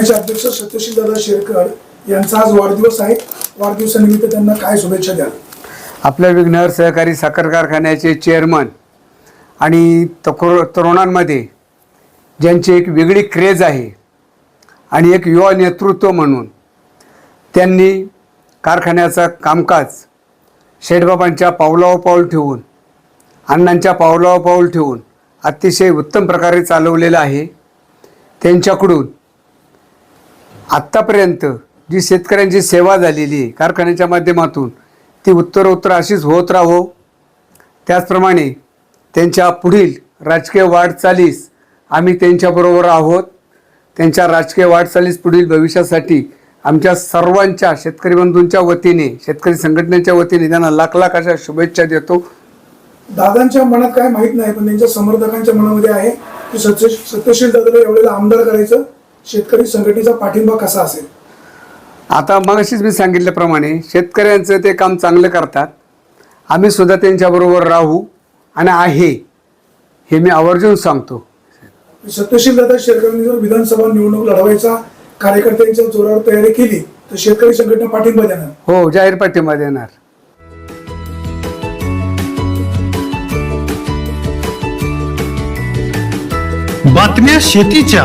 कारखान्याचे अध्यक्ष सत्यशील दादा शेरकर यांचा आज वाढदिवस आहे. वाढदिवसानिमित्त त्यांना काय शुभेच्छा द्या आपल्या विघ्नहर सहकारी साखर कारखान्याचे चेअरमन आणि तको तरुणांमध्ये ज्यांची एक वेगळी क्रेज आहे आणि एक युवा नेतृत्व म्हणून त्यांनी कारखान्याचं कामकाज शेठबाबांच्या पावलावर पाऊल ठेवून अण्णांच्या पावलावर पाऊल ठेवून अतिशय उत्तम प्रकारे चालवलेलं आहे. त्यांच्याकडून आत्तापर्यंत जी शेतकऱ्यांची सेवा झालेली आहे कारखान्याच्या माध्यमातून ती उत्तरोत्तर अशीच होत राहो. त्याचप्रमाणे त्यांच्या पुढील राजकीय वाटचालीस आम्ही त्यांच्याबरोबर आहोत. त्यांच्या राजकीय वाटचालीस पुढील भविष्यासाठी आमच्या सर्वांच्या शेतकरी बंधूंच्या वतीने शेतकरी संघटनेच्या वतीने त्यांना लाख लाख अशा शुभेच्छा देतो. दादांच्या मनात काय माहीत नाही पण त्यांच्या समर्थकांच्या मनामध्ये आहे की सत्य सत्यशील दादाला एवढ्याला आमदार करायचं. शेतकरी संघटनेचा पाठिंबा कसा असेल? आता मगाशीच मी सांगितल्याप्रमाणे शेतकऱ्यांचं ते काम चांगलं करतात. आम्ही सुद्धा त्यांच्याबरोबर राहू आणि आहे हे मी आवर्जून सांगतो. सत्यशील दादा शेरकरांनी जर विधानसभा निवडणूक लढवायचा कार्यकर्त्यांच्या जोरावर तयारी केली तर शेतकरी संघटना पाठिंबा देणार. हो जाहीर पाठिंबा देणार. बातम्या शेतीच्या.